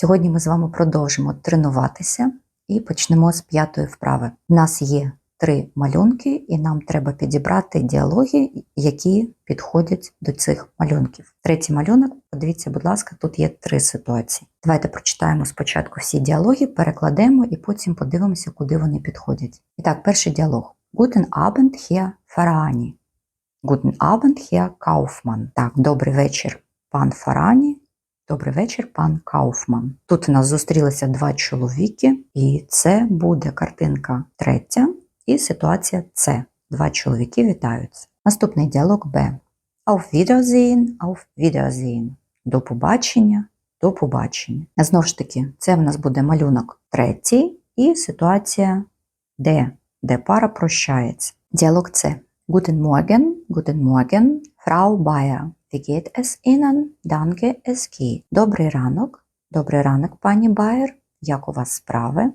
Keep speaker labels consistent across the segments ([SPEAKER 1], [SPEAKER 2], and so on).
[SPEAKER 1] Сьогодні ми з вами продовжимо тренуватися і почнемо з п'ятої вправи. У нас є три малюнки, і нам треба підібрати діалоги, які підходять до цих малюнків. Третій малюнок, подивіться, будь ласка, тут є три ситуації. Давайте прочитаємо спочатку всі діалоги, перекладемо і потім подивимося, куди вони підходять. І так, перший діалог. Guten Abend, Herr Farani. Guten Abend, Herr Kaufmann. Так, добрий вечір, пан Фарані. Добрий вечір, пан Кауфман. Тут у нас зустрілися два чоловіки, і це буде картинка третя і ситуація С. Два чоловіки вітаються. Наступний діалог Б. Auf Wiedersehen, auf Wiedersehen. До побачення, до побачення. Знову ж таки, це в нас буде малюнок третій і ситуація Д, де пара прощається. Діалог С. Guten Morgen, guten Morgen, Frau Bayer. Wie geht es Ihnen? Danke, es geht. Добрий ранок. Добрий ранок, пані Байер. Як у вас справи?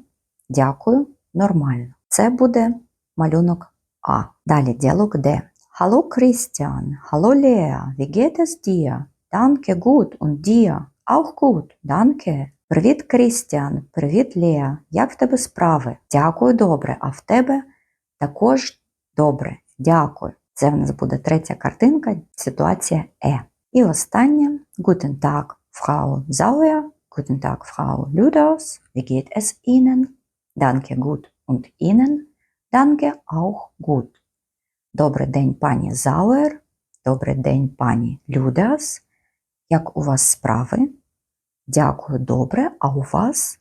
[SPEAKER 1] Дякую, нормально. Це буде малюнок А. Далі діалог Д. Hallo Christian, hallo Lea, wie geht es dir? Danke, gut. Und dir? Auch gut, danke. Привіт, Крістіан. Привіт, Леа. Як в тебе справи? Дякую, добре. А в тебе також добре. Дякую. Це в нас буде третя картинка, ситуація Е. І остання Guten Tag, Frau Sauer. Guten Tag, Frau Luders. Wie geht es Ihnen? Danke, gut. Und Ihnen? Danke, auch gut. Добрий день, пані Зауер. Добрий день, пані Людерс. Як у вас справи? Дякую, добре. А у вас?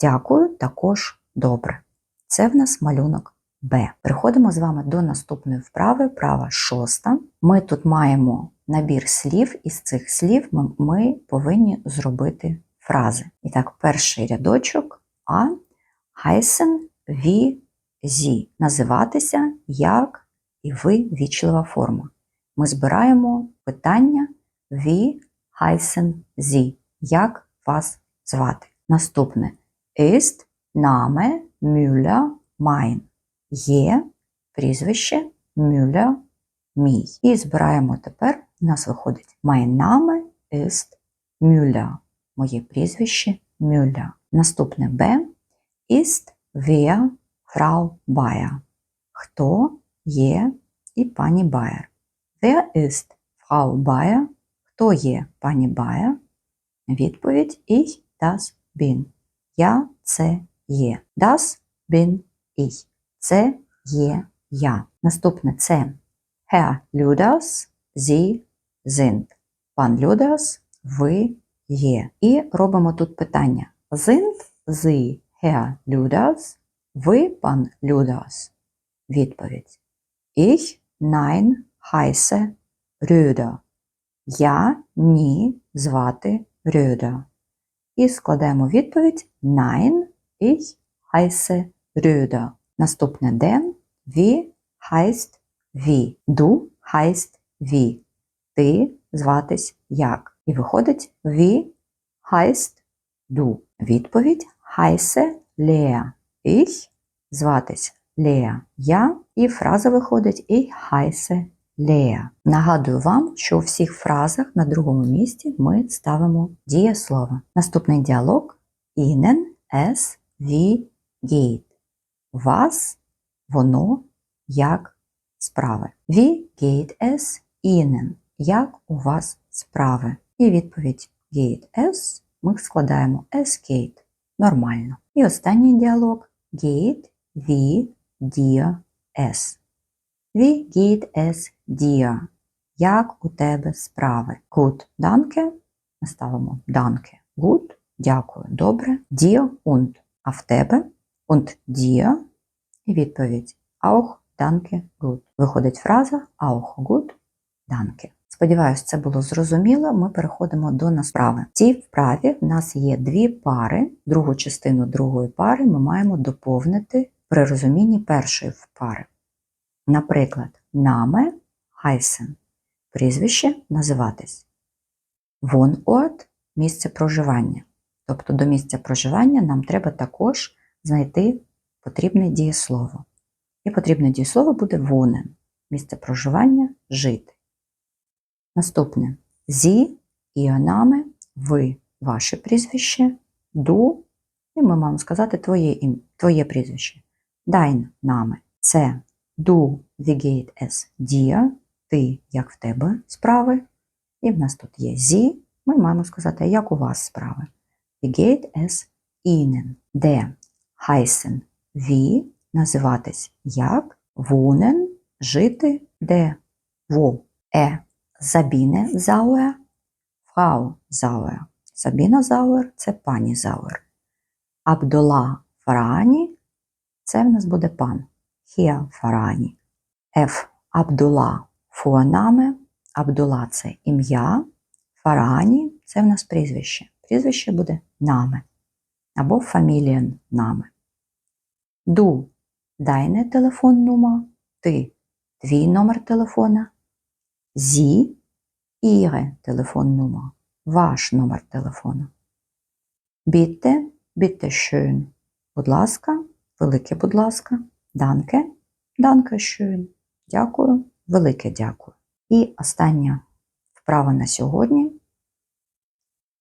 [SPEAKER 1] Дякую, також добре. Це в нас малюнок Б. Переходимо з вами до наступної вправи, права шоста. Ми тут маємо набір слів, із цих слів ми, ми повинні зробити фрази. І так, перший рядочок А. Heißen wie Sie. Називатися як і ви вічлива форма. Ми збираємо питання wie heißen Sie. Як вас звати? Наступне ist Name Müller mein є прізвище Müller мій. І збираємо тепер, у нас виходить Mein Name Müller. Моє прізвище Müller. Наступне Б ist wer Frau Bayer. Хто є і пані Bayer. Wer ist Frau Bayer? Хто є пані Bayer? Відповідь Ich das bin. Я це є. Das bin ich. Це є я. Наступне це Herr Людас, Sie sind. Пан Людас, ви є. І робимо тут питання. Sind Sie Herr Людас? Ви пан Людас? Відповідь. Ich nein heiße Röder. Я ні звати Röder. І складаємо відповідь Nein, ich heiße Röder. Наступне Д. Wie heißt wie. Du heißt wie. Ти зватись як. І виходить wie heißt du. Відповідь heiße Lea. Ich зватись Леа. Я. І фраза виходить ich heiße Lea. Нагадую вам, що у всіх фразах на другому місці ми ставимо дієслово. Наступний діалог Ihnen es wie geht вас, воно, як справи. Wie geht es Ihnen? Як у вас справи? І відповідь geht es ми складаємо es geht. Нормально. І останній діалог geht wie dir es. Wie geht es dir? Як у тебе справи? Gut, danke. Ми ставимо danke. Gut, дякую, добре. Dir und. А в тебе? Und dir і відповідь Auch danke gut. Виходить фраза Auch gut, danke. Сподіваюсь, це було зрозуміло. Ми переходимо до насправи. В цій вправі в нас є дві пари. Другу частину другої пари ми маємо доповнити при розумінні першої пари. Наприклад, наме heißen – прізвище називатись. Вонорт – місце проживання. Тобто до місця проживання нам треба також знайти потрібне дієслово. І потрібне дієслово буде wohnen – місце проживання жити. Наступне зі, іонами, ви, ваше прізвище, du, і ми маємо сказати твоє, ім- твоє прізвище. Dein Name – це wie geht es dir, ти, як в тебе справи. І в нас тут є Sie, ми маємо сказати, як у вас справи. Geht es Ihnen? Де heißen wie, називатись як, wohnen, жити, де, wo. Е, Sabine Sauer, Frau Sauer. Сабіна Зауер це пані Зауер. Абдула Фарані це в нас буде пан. Хія Фарані. Ф. Абдула Фуанаме. Абдула це ім'я. Фарані це в нас прізвище. Прізвище буде наме або фамілієн наме. Ду дайне телефон нума. Ти твій номер телефона. Зі іре телефон нума. Ваш номер телефона. Біtte, bitte schön. Будь ласка, велике будь ласка. Данке, данке schön. Дякую, велике дякую. І остання вправа на сьогодні.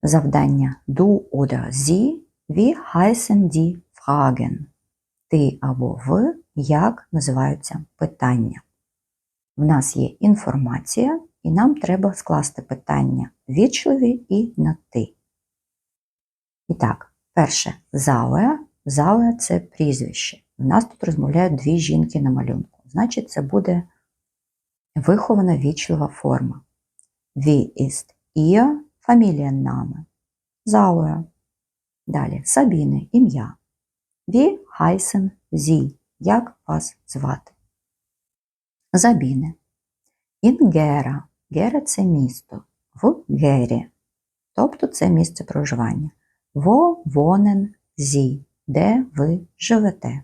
[SPEAKER 1] Завдання du oder sie. Wie heißen die Fragen? Ти або ви, як називаються питання. В нас є інформація, і нам треба скласти питання вічливі і на ти. І так, перше Зауе. Зауе це прізвище. У нас тут розмовляють дві жінки на малюнку. Значить, це буде вихована вічлива форма. Wie ist ihr Familienname? Зауе. Далі Сабіни, ім'я. Wie heißen Sie? Як вас звати? Забіне. In Гера. Це місто. В Гері. Тобто це місце проживання. Wo wohnen Sie? Де ви живете?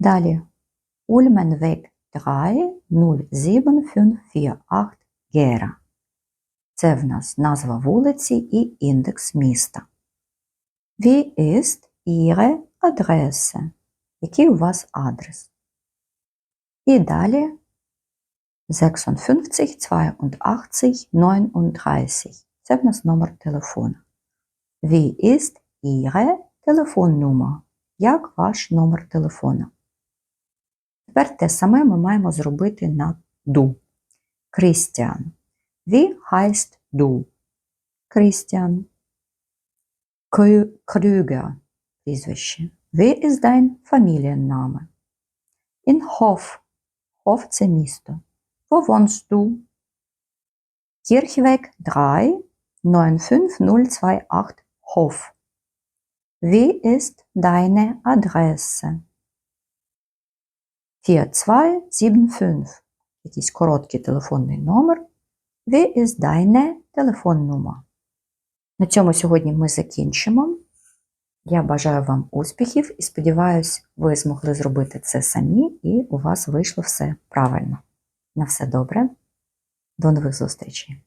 [SPEAKER 1] Далі. Ульменвек 3 07548 Гера. Це в нас назва вулиці і індекс міста. Wie ist Ihre Adresse? Який у вас адрес? І далі 56 82 39. Це в нас номер телефона. Wie ist Ihre Telefonnummer? Як ваш номер телефона? Тепер те саме ми маємо зробити на ду. Крістіан. Wie heißt du? Крістіан. Крюгер. Прізвище. Wie ist dein Familienname? In Hof. Hof – це місто. Wo wohnst du? Kirchweg 3 95028 Hof. Wie ist deine Adresse? 4275. Якийсь короткий телефонний номер. Wie ist deine Telefonnummer? На цьому сьогодні ми закінчимо. Я бажаю вам успіхів і сподіваюся, ви змогли зробити це самі, і у вас вийшло все правильно. На все добре. До нових зустрічей!